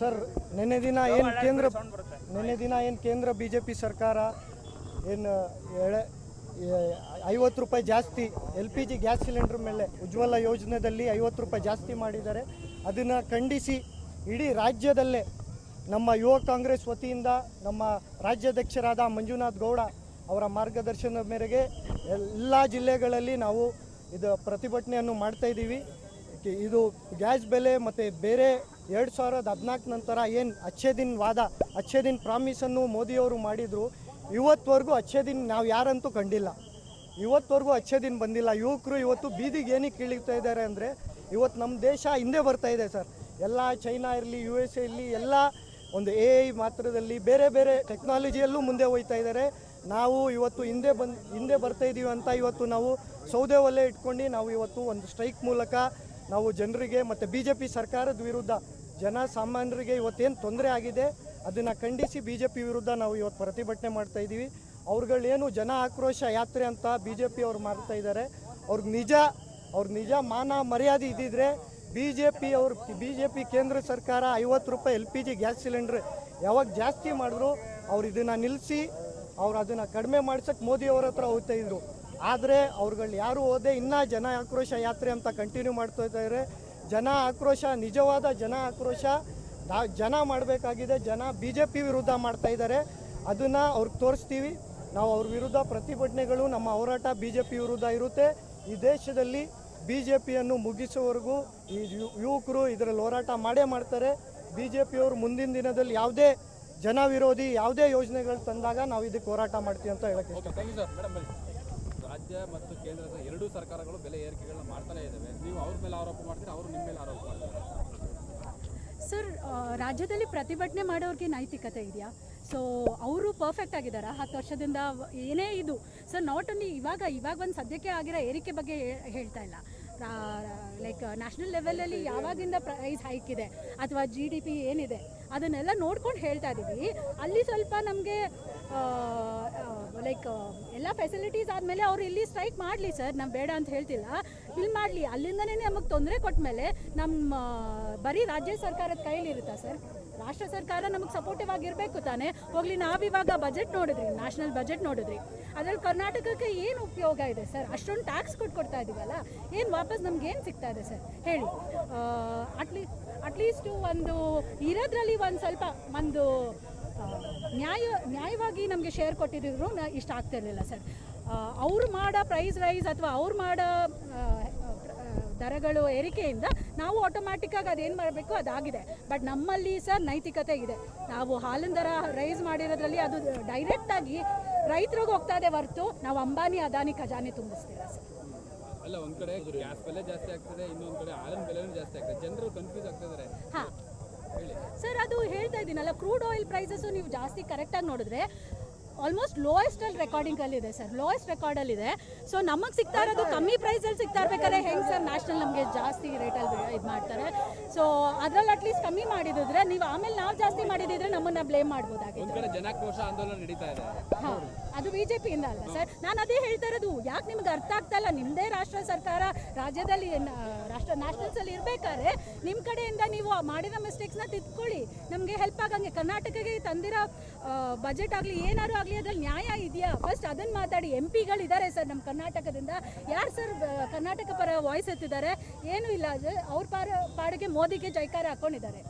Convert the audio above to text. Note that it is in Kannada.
ಸರ್ ನಿನ್ನೆ ದಿನ ಏನು ಕೇಂದ್ರ ನಿನ್ನೆ ದಿನ ಏನು ಕೇಂದ್ರ ಬಿ ಜೆ ಪಿ ಸರ್ಕಾರ ಏನು ಎಳೆ ಐವತ್ತು ರೂಪಾಯಿ ಜಾಸ್ತಿ L P G gas cylinder ಮೇಲೆ ಉಜ್ವಲ ಯೋಜನೆಯಲ್ಲಿ ಐವತ್ತು ರೂಪಾಯಿ ಜಾಸ್ತಿ ಮಾಡಿದ್ದಾರೆ. ಅದನ್ನು ಖಂಡಿಸಿ ಇಡೀ ರಾಜ್ಯದಲ್ಲೇ ನಮ್ಮ ಯುವ ಕಾಂಗ್ರೆಸ್ ವತಿಯಿಂದ ನಮ್ಮ ರಾಜ್ಯಾಧ್ಯಕ್ಷರಾದ ಮಂಜುನಾಥ್ ಗೌಡ ಅವರ ಮಾರ್ಗದರ್ಶನದ ಮೇರೆಗೆ ಎಲ್ಲ ಜಿಲ್ಲೆಗಳಲ್ಲಿ ನಾವು ಇದು ಪ್ರತಿಭಟನೆಯನ್ನು ಮಾಡ್ತಾ ಇದ್ದೀವಿ ಇದು ಗ್ಯಾಸ್ ಬೆಲೆ ಮತ್ತು ಬೇರೆ ಎರಡು ಸಾವಿರದ ಹದಿನಾಲ್ಕು ನಂತರ ಏನು ಅಚ್ಚೇ ದಿನ ವಾದ ಅಚ್ಚೇ ಪ್ರಾಮಿಸನ್ನು ಮೋದಿಯವರು ಮಾಡಿದರು. ಇವತ್ತವರೆಗೂ ಅಚ್ಚೇ ದಿನ ನಾವು ಯಾರಂತೂ ಕಂಡಿಲ್ಲ. ಇವತ್ತವರೆಗೂ ಅಚ್ಚೇ ದಿನ ಬಂದಿಲ್ಲ. ಯುವಕರು ಇವತ್ತು ಬೀದಿಗೆ ಏನಕ್ಕೆ ಇಳಿತಾ ಇದ್ದಾರೆ ಅಂದರೆ, ಇವತ್ತು ನಮ್ಮ ದೇಶ ಹಿಂದೆ ಬರ್ತಾ ಇದೆ ಸರ್. ಎಲ್ಲ ಚೈನಾ ಇರಲಿ ಯು ಎಸ್ ಎ ಇರಲಿ, ಎಲ್ಲ ಒಂದು ಎ ಐ ಮಾತ್ರದಲ್ಲಿ ಬೇರೆ ಬೇರೆ ಟೆಕ್ನಾಲಜಿಯಲ್ಲೂ ಮುಂದೆ ಹೋಗ್ತಾ ಇದ್ದಾರೆ. ನಾವು ಇವತ್ತು ಹಿಂದೆ ಬಂದು, ಹಿಂದೆ ಬರ್ತಾ ಇದ್ದೀವಿ ಅಂತ ಇವತ್ತು ನಾವು ಸೌದೆ ಒಲೆ ಇಟ್ಕೊಂಡು ನಾವು ಇವತ್ತು ಒಂದು ಸ್ಟ್ರೈಕ್ ಮೂಲಕ ನಾವು ಜನರಿಗೆ ಮತ್ತು ಬಿ ಜೆ ಪಿ ಸರ್ಕಾರದ ವಿರುದ್ಧ ಜನ ಸಾಮಾನ್ಯರಿಗೆ ಇವತ್ತೇನು ತೊಂದರೆ ಆಗಿದೆ, ಅದನ್ನು ಖಂಡಿಸಿ ಬಿ ಜೆ ಪಿ ವಿರುದ್ಧ ನಾವು ಇವತ್ತು ಪ್ರತಿಭಟನೆ ಮಾಡ್ತಾ ಇದ್ದೀವಿ ಅವ್ರುಗಳೇನು ಜನ ಆಕ್ರೋಶ ಯಾತ್ರೆ ಅಂತ ಬಿ ಜೆ ಪಿ ಅವ್ರು ಮಾಡ್ತಾ ಇದ್ದಾರೆ ಅವ್ರಿಗೆ ನಿಜ, ಅವ್ರ ನಿಜ ಮಾನ ಮರ್ಯಾದೆ ಇದ್ದಿದ್ರೆ ಬಿ ಜೆ ಪಿ ಅವ್ರ ಬಿ ಜೆ ಪಿ ಕೇಂದ್ರ ಸರ್ಕಾರ ಐವತ್ತು ರೂಪಾಯಿ L P G gas cylinder ಯಾವಾಗ ಜಾಸ್ತಿ ಮಾಡಿದ್ರು, ಅವ್ರು ಇದನ್ನು ನಿಲ್ಲಿಸಿ ಅವ್ರು ಅದನ್ನು ಕಡಿಮೆ ಮಾಡ್ಸಕ್ಕೆ ಮೋದಿ ಅವ್ರ ಹತ್ರ ಹೋಗ್ತಾ ಇದ್ರು. ಆದರೆ ಅವ್ರುಗಳು ಯಾರು ಹೋದೆ ಇನ್ನೂ ಜನ ಆಕ್ರೋಶ ಯಾತ್ರೆ ಅಂತ ಕಂಟಿನ್ಯೂ ಮಾಡ್ತಾ ಇದ್ದಾರೆ. ಜನ ಆಕ್ರೋಶ ನಿಜವಾದ ಜನ ಆಕ್ರೋಶ ಜನ ಮಾಡಬೇಕಾಗಿದೆ ಜನ ಬಿ ಜೆ ಪಿ ವಿರುದ್ಧ ಮಾಡ್ತಾ ಇದ್ದಾರೆ. ಅದನ್ನು ಅವ್ರಿಗೆ ತೋರಿಸ್ತೀವಿ. ನಾವು ಅವ್ರ ವಿರುದ್ಧ ಪ್ರತಿಭಟನೆಗಳು ನಮ್ಮ ಹೋರಾಟ ಬಿ ಜೆ ಪಿ ವಿರುದ್ಧ ಇರುತ್ತೆ. ಈ ದೇಶದಲ್ಲಿ ಬಿ ಜೆ ಪಿಯನ್ನು ಮುಗಿಸುವವರೆಗೂ ಈ ಯುವಕರು ಇದರಲ್ಲಿ ಹೋರಾಟ ಮಾಡೇ ಮಾಡ್ತಾರೆ. ಬಿ ಜೆ ಪಿಯವರು ಮುಂದಿನ ದಿನದಲ್ಲಿ ಯಾವುದೇ ಜನ ವಿರೋಧಿ ಯಾವುದೇ ಯೋಜನೆಗಳು ತಂದಾಗ ನಾವು ಇದಕ್ಕೆ ಹೋರಾಟ ಮಾಡ್ತೀವಿ ಅಂತ ಹೇಳಕ್ಕೆ ರಾಜ್ಯ ಮತ್ತು ಕೇಂದ್ರದ ಎರಡೂ ಸರ್ಕಾರಗಳು ಬೆಲೆ ಏರಿಕೆಗಳನ್ನ ಮಾಡ್ತಾನೆ ಇದ್ದಾವೆ ನೀವು ಅವ್ರ ಮೇಲೆ ಆರೋಪ ಮಾಡ್ತೀರಾ ಅವರು ನಿಮ್ಮ ಮೇಲೆ ಆರೋಪ ಮಾಡ್ತಾರೆ? ಸರ್ ರಾಜ್ಯದಲ್ಲಿ ಪ್ರತಿಭಟನೆ ಮಾಡೋರಿಗೆ ನೈತಿಕತೆ ಇದೆಯಾ? ಸೊ ಅವರು ಪರ್ಫೆಕ್ಟ್ ಆಗಿದ್ದಾರೆ? ಹತ್ತು ವರ್ಷದಿಂದ ಏನೇ ಇದು. ಸರ್ ನಾಟ್ ಓನ್ಲಿ ಇವಾಗ ಇವಾಗ ಒಂದು ಸದ್ಯಕ್ಕೆ ಆಗಿರೋ ಏರಿಕೆ ಬಗ್ಗೆ ಹೇಳ್ತಾ ಇಲ್ಲ. ಲೈಕ್ ನ್ಯಾಷನಲ್ ಲೆವೆಲಲ್ಲಿ ಯಾವಾಗಿಂದ ಪ್ರೈಸ್ ಹೈಕ್ ಇದೆ? ಅಥವಾ ಜಿ ಡಿ ಪಿ ಏನಿದೆ? ಅದನ್ನೆಲ್ಲ ನೋಡ್ಕೊಂಡು ಹೇಳ್ತಾ ಇದ್ದೀವಿ. ಅಲ್ಲಿ ಸ್ವಲ್ಪ ನಮಗೆ ಲೈಕ್ ಎಲ್ಲ ಫೆಸಿಲಿಟೀಸ್ ಆದಮೇಲೆ ಅವ್ರು ಇಲ್ಲಿ ಸ್ಟ್ರೈಕ್ ಮಾಡಲಿ ಸರ್ ನಾವು ಬೇಡ ಅಂತ ಹೇಳ್ತಿಲ್ಲ. ಇಲ್ಲಿ ಮಾಡಲಿ. ಅಲ್ಲಿಂದನೇ ನಮಗೆ ತೊಂದರೆ ಕೊಟ್ಮೇಲೆ ನಮ್ಮ ಬರೀ ರಾಜ್ಯ ಸರ್ಕಾರದ ಕೈಲಿರುತ್ತಾ ಸರ್ ರಾಷ್ಟ್ರ ಸರ್ಕಾರ ನಮಗೆ ಸಪೋರ್ಟಿವ್ ಆಗಿರಬೇಕು ತಾನೇ. ಹೋಗ್ಲಿ, ನಾವಿವಾಗ ಬಜೆಟ್ ನೋಡಿದ್ರಿ ನ್ಯಾಷನಲ್ ಬಜೆಟ್ ನೋಡಿದ್ರಿ. ಅದ್ರಲ್ಲಿ ಕರ್ನಾಟಕಕ್ಕೆ ಏನು ಉಪಯೋಗ ಇದೆ ಸರ್ ಅಷ್ಟೊಂದು ಟ್ಯಾಕ್ಸ್ ಕೊಟ್ಟು ಕೊಡ್ತಾ ಇದೀವಲ್ಲ? ಏನು ವಾಪಸ್ ನಮ್ಗೆ ಏನು ಸಿಗ್ತಾ ಇದೆ ಸರ್ ಹೇಳಿ. ಅಟ್ಲೀ ಅಟ್ಲೀಸ್ಟು ಒಂದು ಇರೋದ್ರಲ್ಲಿ ಒಂದು ಸ್ವಲ್ಪ ಒಂದು ನ್ಯಾಯ ನ್ಯಾಯವಾಗಿ ನಮಗೆ ಶೇರ್ ಕೊಟ್ಟಿದ್ರು ಇಷ್ಟ ಆಗ್ತಿರ್ಲಿಲ್ಲ ಸರ್ ಅವ್ರು ಮಾಡೋ ಪ್ರೈಸ್ ರೈಸ್ ಅಥವಾ ಅವ್ರು ಮಾಡೋ ದರಗಳು ಏರಿಕೆಯಿಂದ ನಾವು ಆಟೋಮ್ಯಾಟಿಕ್ಕಾಗಿ ಅದೇನು ಮಾಡಬೇಕು ಅದಾಗಿದೆ. ಬಟ್ ನಮ್ಮಲ್ಲಿ ಸರ್ ನೈತಿಕತೆ ಇದೆ. ನಾವು ಹಾಲಿನ ದರ ರೈಸ್ ಮಾಡಿರೋದ್ರಲ್ಲಿ ಅದು ಡೈರೆಕ್ಟಾಗಿ ರೈತರಿಗೆ ಹೋಗ್ತಾ ಇದೆ ಹೊರತು ನಾವು ಅಂಬಾನಿ ಅದಾನಿ ಖಜಾನೆ ತುಂಬಿಸ್ತೀರಾ ಸರ್ ಅಲ್ಲ ಒಂದ್ ಕಡೆ ಗ್ಯಾಸ್ ಬೆಲೆ ಜಾಸ್ತಿ ಆಗ್ತದೆ ಇನ್ನೊಂದ್ ಕಡೆ ಹಾಲಿನ ಬೆಲೆನೂ ಜಾಸ್ತಿ ಆಗ್ತದೆ. ಜನರು ಕನ್ಫ್ಯೂಸ್ ಆಗ್ತಿದ್ದಾರೆ ಹಾಂ. ಇದ್ದೀನಲ್ಲ ಕ್ರೂಡ್ ಆಯಿಲ್ ಪ್ರೈಸಸ್ಸು ನೀವು ಜಾಸ್ತಿ ಕರೆಕ್ಟಾಗಿ ನೋಡಿದ್ರೆ ಆಲ್ಮೋಸ್ಟ್ ಲೋಯೆಸ್ಟ್ ಅಲ್ಲಿ ರೆಕಾರ್ಡಿಂಗ್ ಅಲ್ಲಿ ಇದೆ ಸರ್ ಲೋಯೆಸ್ಟ್ ರೆಕಾರ್ಡ್ ಅಲ್ಲಿ ಇದೆ. ಸೊ ನಮಗೆ ಸಿಗ್ತಾ ಇರೋದು ಕಮ್ಮಿ ಪ್ರೈಸ್ ಅಲ್ಲಿ ಸಿಗ್ತಾ ಇರ್ಬೇಕಾದ್ರೆ ಹೆಂಗೆ ಸರ್ ನ್ಯಾಷನಲ್ ನಮಗೆ ಜಾಸ್ತಿ ರೇಟಲ್ಲಿ ಇದು ಮಾಡ್ತಾರೆ? ಸೊ ಅದ್ರಲ್ಲಿ ಅಟ್ಲೀಸ್ಟ್ ಕಮ್ಮಿ ಮಾಡಿದ್ರೆ ನೀವು ಆಮೇಲೆ ನಾವು ಜಾಸ್ತಿ ಮಾಡಿದಿದ್ರೆ ನಮ್ಮನ್ನ ಬ್ಲೇಮ್ ಮಾಡ್ಬೋದಾಗಿತ್ತು ಜನಾಕ್ರೋಶ ಆಂದೋಲನ ನಡೀತಾ ಇದೆ. ಹೌದು ಅದು ಬಿ ಜೆ ಪಿಯಿಂದ ಅಲ್ವಾ ಸರ್ ನಾನು ಅದೇ ಹೇಳ್ತಾ ಇರೋದು ಯಾಕೆ ನಿಮ್ಗೆ ಅರ್ಥ ಆಗ್ತಾ ಇಲ್ಲ? ನಿಮ್ಮದೇ ರಾಷ್ಟ್ರ ಸರ್ಕಾರ ರಾಜ್ಯದಲ್ಲಿ ರಾಷ್ಟ್ರ ರಾಷ್ಟ್ರ ನ್ಯಾಷನಲ್ಸಲ್ಲಿ ಇರಬೇಕಾದ್ರೆ ನಿಮ್ಮ ಕಡೆಯಿಂದ ನೀವು ಮಾಡಿರೋ ಮಿಸ್ಟೇಕ್ಸ್ನ ತಿದ್ಕೊಳ್ಳಿ. ನಮಗೆ ಹೆಲ್ಪ್ ಆಗಂಗೆ. ಕರ್ನಾಟಕಕ್ಕೆ ತಂದಿರೋ ಬಜೆಟ್ ಆಗಲಿ ಏನಾದ್ರು ಆಗಲಿ, ಅದ್ರಲ್ಲಿ ನ್ಯಾಯ ಇದೆಯಾ? ಫಸ್ಟ್ ಅದನ್ನು ಮಾತಾಡಿ. ಎಂ ಪಿಗಳಿದ್ದಾರೆ ಸರ್ ನಮ್ಮ ಕರ್ನಾಟಕದಿಂದ. ಯಾರು ಸರ್ ಕರ್ನಾಟಕ ಪರ ವಾಯ್ಸ್ ಎತ್ತಿದ್ದಾರೆ? ಏನೂ ಇಲ್ಲ. ಅವ್ರ ಪಾರ ಪಾಡಿಗೆ ಮೋದಿಗೆ ಜೈಕಾರ ಹಾಕೊಂಡಿದ್ದಾರೆ.